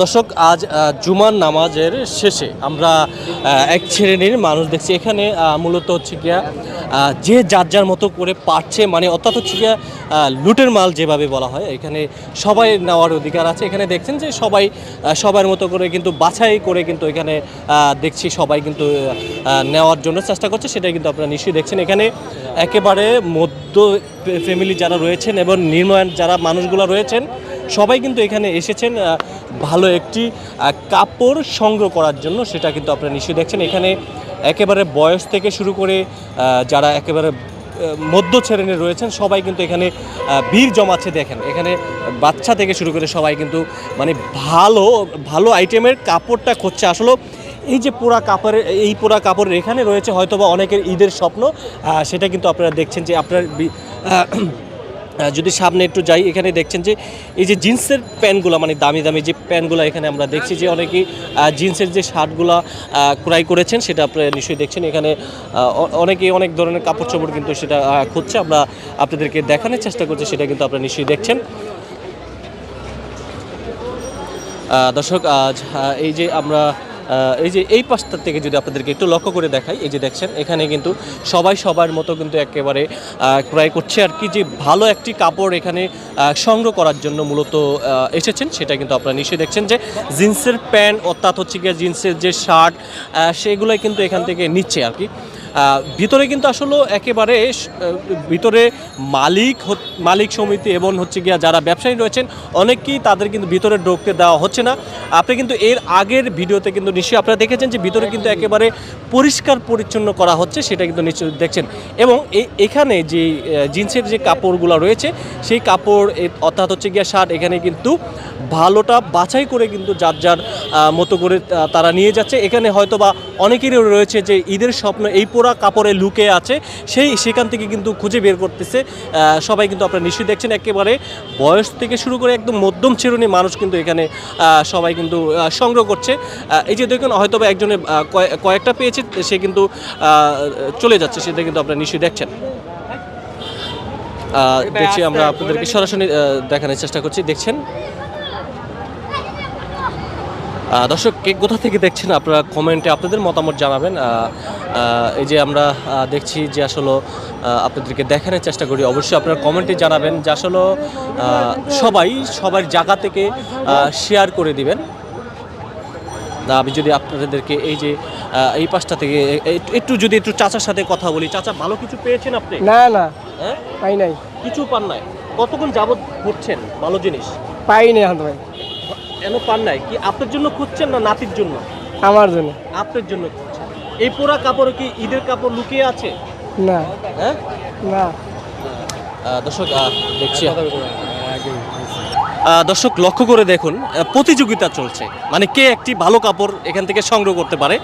দর্শক, আজ জুমার নামাজের শেষে আমরা এক শ্রেণির মানুষ দেখছি। এখানে মূলত হচ্ছে গিয়া যে যার যার মতো করে পারছে মানে অর্থাৎ হচ্ছে গিয়া লুটের মাল যেভাবে বলা হয়, এখানে সবাই নেওয়ার অধিকার আছে। এখানে দেখছেন যে সবাই সবার মতো করে কিন্তু বাছাই করে কিন্তু এখানে দেখছি সবাই কিন্তু নেওয়ার জন্য চেষ্টা করছে। সেটাই কিন্তু আপনারা নিশ্চয়ই দেখছেন। এখানে একেবারে মধ্য ফ্যামিলি যারা রয়েছেন এবং নির্মাণ যারা মানুষগুলো রয়েছেন সবাই কিন্তু এখানে এসেছেন ভালো একটি কাপড় সংগ্রহ করার জন্য, সেটা কিন্তু আপনারা নিশ্চয়ই দেখছেন। এখানে একেবারে বয়স থেকে শুরু করে যারা একেবারে মধ্য শ্রেণির রয়েছেন, সবাই কিন্তু এখানে ভিড় জমাচ্ছে। দেখেন, এখানে বাচ্চা থেকে শুরু করে সবাই কিন্তু মানে ভালো ভালো আইটেমের কাপড়টা খুঁজছে। আসলে এই যে পোড়া কাপড়ের, এই পোড়া কাপড়ের এখানে রয়েছে, হয়তোবা অনেকের ঈদের স্বপ্ন সেটা কিন্তু আপনারা দেখছেন যে আপনার যদি সামনে একটু যাই, এখানে দেখছেন যে এই যে জিন্সের প্যান্টগুলো মানে দামি দামি যে প্যান্টগুলো এখানে আমরা দেখছি যে অনেকেই জিন্সের যে শার্টগুলো ক্রয় করেছেন, সেটা আপনারা নিশ্চয়ই দেখছেন। এখানে অনেকেই অনেক ধরনের কাপড় চোপড় কিন্তু সেটা খুঁজছে। আমরা আপনাদেরকে দেখানোর চেষ্টা করছি, সেটা কিন্তু আপনারা নিশ্চয়ই দেখছেন। দর্শক, আজ এই যে আমরা এই যে এই পাশটা থেকে যদি আপনাদেরকে একটু লক্ষ্য করে দেখাই, এই যে দেখছেন, এখানে কিন্তু সবাই সবার মতো কিন্তু একেবারে ক্রয় করছে আর কি, যে ভালো একটি কাপড় এখানে সংগ্রহ করার জন্য মূলত এসেছেন। সেটা কিন্তু আপনারা নিশ্চয়ই দেখছেন যে জিন্সের প্যান্ট, অর্থাৎ হচ্ছে গিয়ে জিন্সের যে শার্ট সেগুলোই কিন্তু এখান থেকে নিচ্ছে আর কি। ভিতরে কিন্তু আসলে একেবারে ভিতরে মালিক মালিক সমিতি এবং হচ্ছে গিয়া যারা ব্যবসায়ী রয়েছেন অনেকেই তাদের কিন্তু ভিতরে ঢুকতে দেওয়া হচ্ছে না। আপনি কিন্তু এর আগের ভিডিওতে কিন্তু নিশ্চয়ই আপনারা দেখেছেন যে ভিতরে কিন্তু একেবারে পরিষ্কার পরিচ্ছন্ন করা হচ্ছে, সেটা কিন্তু নিশ্চয়ই দেখছেন। এবং এখানে যে জিন্সের যে কাপড়গুলো রয়েছে, সেই কাপড় অর্থাৎ হচ্ছে গিয়া শার্ট, এখানে কিন্তু ভালোটা বাছাই করে কিন্তু যার যার মতো করে তারা নিয়ে যাচ্ছে। এখানে হয়তো বা অনেকেরই রয়েছে যে ঈদের স্বপ্ন এই পোড়া কাপড়ে লুকে আছে, সেই সেখান থেকে কিন্তু খুঁজে বের করতেছে। সবাই কিন্তু আপনারা নিশ্চয়ই দেখছেন, একেবারে বয়স থেকে শুরু করে একদম মধ্যম শ্রেণি মানুষ কিন্তু এখানে সবাই কিন্তু সংগ্রহ করছে। এই যে দেখুন হয়তো একজনে কয়েকটা পেয়েছে, সে কিন্তু চলে যাচ্ছে, সেটা কিন্তু আপনারা নিশ্চয়ই দেখছেন। দেখছি আমরা আপনাদেরকে সরাসরি দেখানোর চেষ্টা করছি। দেখছেন? দর্শক কে কোথা থেকে দেখছেন আপনারা কমেন্টে আপনাদের মতামত জানাবেন। এই যে আমরা দেখছি যে আসলে আপনাদেরকে দেখানোর চেষ্টা করি অবশ্যই আপনারা কমেন্টে জানাবেন যে আসলে সবাই সবার জায়গা থেকে শেয়ার করে দিবেন। না, আমি যদি আপনাদেরকে এই যে এই পাশটা থেকে একটু যদি একটু চাচার সাথে কথা বলি চাচা ভালো কিছু পেয়েছেন আপনি? না না। হ্যাঁ? পাই নাই। কিছু পান নাই? কতক্ষণ যাবত ঘুরছেন? ভালো জিনিস? পাই নাই ভাই কেন পান নাই? কি আপনার জন্য খুঁজছেন না নাতির জন্য? আমার জন্য। আপনার জন্য খুঁজছেন। এই পোড়া কাপড় কি ঈদের কাপড় লুকিয়ে আছে? না। হ্যাঁ? না। দর্শক দেখছি। দর্শক লক্ষ্য করে দেখুন প্রতিযোগিতা চলছে। মানে কে একটি ভালো কাপড় এখান থেকে সংগ্রহ করতে পারে?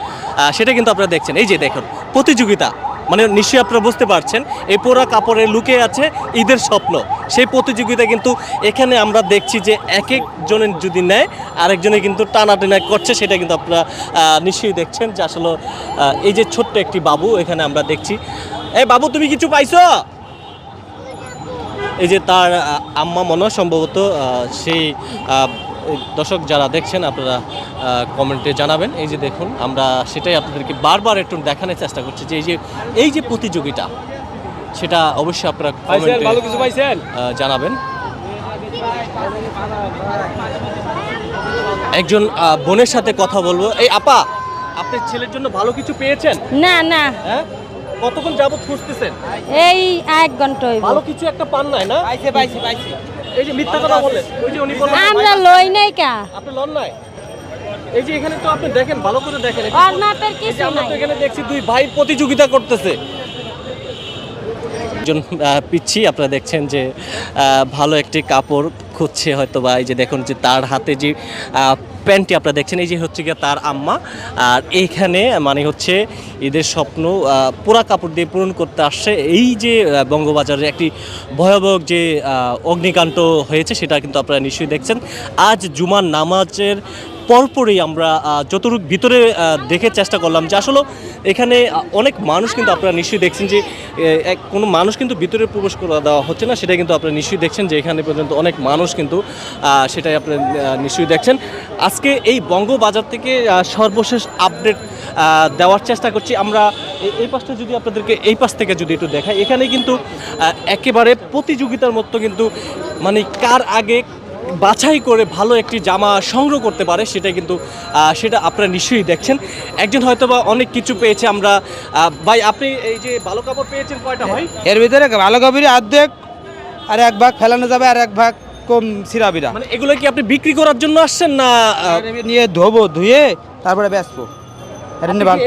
সেটা কিন্তু আপনারা দেখছেন। এই যে দেখুন প্রতিযোগিতা। মানে নিশ্চয়ই আপনারা বুঝতে পারছেন, এই পোড়া কাপড়ে লুকিয়ে আছে ঈদের স্বপ্ন। সেই প্রতিযোগিতা কিন্তু এখানে আমরা দেখছি যে এক একজনের যদি নেয়, আরেকজনে কিন্তু টানাটানা করছে, সেটা কিন্তু আপনারা নিশ্চয়ই দেখছেন যে আসলে এই যে ছোট্ট একটি বাবু এখানে আমরা দেখছি। এই বাবু, তুমি কিছু পাইছো? এই যে তার আম্মা মনে সম্ভবত সেই দর্শক যারা দেখছেন আপনারা কমেন্টে জানাবেন। এই যে দেখুন আমরা সেটাই আপনাদেরকে বারবার একটু দেখানোর চেষ্টা করছি যে এই যে এই যে প্রতিযোগিতা সেটা অবশ্যই আপনারা কমেন্টে ভালো কিছু পাইছেন? আহ, জানাবেন। একজন বোনের সাথে কথা বলব। এই আপা আপনার ছেলের জন্য ভালো কিছু পেয়েছেন? না না। হ্যাঁ? কতক্ষণ যাবত খুঁজতেছেন? এই এক ঘণ্টা ভালো কিছু একটা পান নাই না? পাইছে পাইছে পাইছে। এই যে মিথ্যা কথা বললেন ওই যে উনি বললেন আমরা লই নাই কা। আপনি লন নাই? এই যে এখানে তো আপনি দেখেন ভালো করে দেখেন। এই কিছু কিছু আমরা তো এখানে দেখছি দুই ভাই প্রতিযোগিতা করতেছে। একজন পিচ্ছি আপনারা দেখছেন যে ভালো একটি কাপড় খুঁজছে হয়তো বা এই যে দেখুন যে তার হাতে যে প্যান্টটি আপনারা দেখছেন এই যে হচ্ছে গিয়ে তার আম্মা। আর এইখানে মানে হচ্ছে ঈদের স্বপ্ন পোড়া কাপড় দিয়ে পূরণ করতে আসছে। এই যে আহ, বঙ্গবাজারে একটি ভয়াবহ যে অগ্নিকাণ্ড হয়েছে সেটা কিন্তু আপনারা নিশ্চয়ই দেখছেন। আজ জুমার নামাজের পরপরই আমরা যতটুকু ভিতরে দেখে চেষ্টা করলাম যে আসলে এখানে অনেক মানুষ কিন্তু আপনারা নিশ্চয়ই দেখছেন যে কোনো মানুষ কিন্তু ভিতরে প্রবেশ করে দেওয়া হচ্ছে না, সেটা কিন্তু আপনারা নিশ্চয়ই দেখছেন যে এখানে পর্যন্ত অনেক মানুষ কিন্তু সেটাই আপনারা নিশ্চয়ই দেখছেন। আজকে এই বঙ্গবাজার থেকে সর্বশেষ আপডেট দেওয়ার চেষ্টা করছি। আমরা এই পাশটা যদি আপনাদেরকে এই পাশ থেকে যদি একটু দেখাই, এখানে কিন্তু একেবারে প্রতিযোগিতার মতো কিন্তু মানে কার আগে বাছাই করে ভালো একটি জামা সংগ্রহ করতে পারে সেটা কিন্তু সেটা আপনারা নিশ্চয়ই দেখছেন। একজন হয়তো বা অনেক কিছু পেয়েছে আমরা ভাই আপনি এই যে ভালো কাপড় পেয়েছেন কয়টা ভাই? এর ভিতরে ভালো কবির অর্ধেক আর এক ভাগ ফেলানো যাবে আর এক ভাগ কম সিরাবিরা। মানে এগুলো কি আপনি বিক্রি করার জন্য আসছেন না নিয়ে ধোবো ধুয়ে তারপরে বেচবো।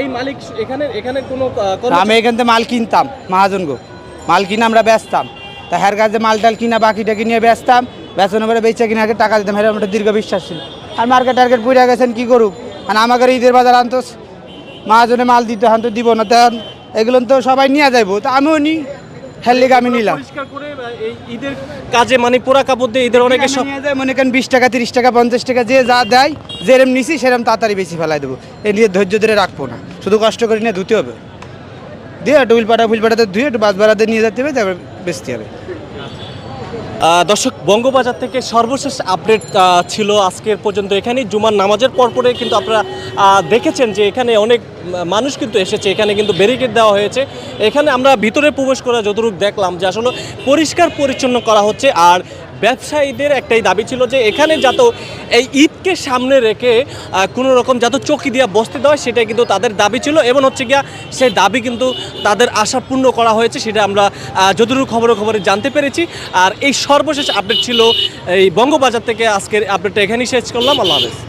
এই মালিক এখানে এখানে কোনো আমি এখান থেকে মাল কিনতাম মহাজন গো। মাল কিনে আমরা বেচতাম। তা হের কাছে মাল টাল কিনা বাকি টাকি নিয়ে বেচতাম। বেচানোর পরে বেচে কিনে আগে টাকা দিতাম হের আমার একটা দীর্ঘ বিশ্বাস ছিল। আর মার্কেট টার্গেট পুড়ে গেছেন কি করুক? আর আমাকে ঈদের বাজার আনতোস মহাজনে মাল দিতে হান তো দিব না। তখন এগুলো তো সবাই নিয়ে যাইবো। তা আমিও নিই হের লিগে আমি নিলাম। করে ঈদের কাজে মানে পোড়া কাপড় দিয়ে ঈদের অনেকে সব নিয়ে মনে করেন বিশ টাকা তিরিশ টাকা পঞ্চাশ টাকা যে যা দেয় যেরম নিছি সেরম তাড়াতাড়ি বেশি ফেলাই দেবো। এ নিয়ে ধৈর্য ধরে রাখব না। শুধু কষ্ট করে নিয়ে ধুতে হবে। দিয়ে একটু উলপাটা ফুলপাটাতে ধুয়ে একটু বাস ভাড়াতে নিয়ে যেতে হবে তারপর বেচতে হবে। দর্শক, বঙ্গবাজার থেকে সর্বশেষ আপডেট ছিল আজকের পর্যন্ত এখানে জুমার নামাজের পরপরে কিন্তু আপনারা দেখেছেন যে এখানে অনেক মানুষ কিন্তু এসেছে। এখানে কিন্তু ব্যারিকেড দেওয়া হয়েছে। এখানে আমরা ভিতরে প্রবেশ করা যতটুকু দেখলাম যে আসলে পরিষ্কার পরিচ্ছন্ন করা হচ্ছে। আর ব্যবসায়ীদের একটাই দাবি ছিল যে এখানে যত এই ঈদকে সামনে রেখে কোনো রকম যাতে চকি দিয়ে বসতে দেওয়া সেটাই কিন্তু তাদের দাবি ছিল এবং হচ্ছে গিয়া সেই দাবি কিন্তু তাদের আশা পূর্ণ করা হয়েছে, সেটা আমরা যতটুকু খবরে খবরে জানতে পেরেছি। আর এই সর্বশেষ আপডেট ছিল এই বঙ্গবাজার থেকে। আজকের আপডেটটা এখানেই শেষ করলাম। আল্লাহ হাফেজ।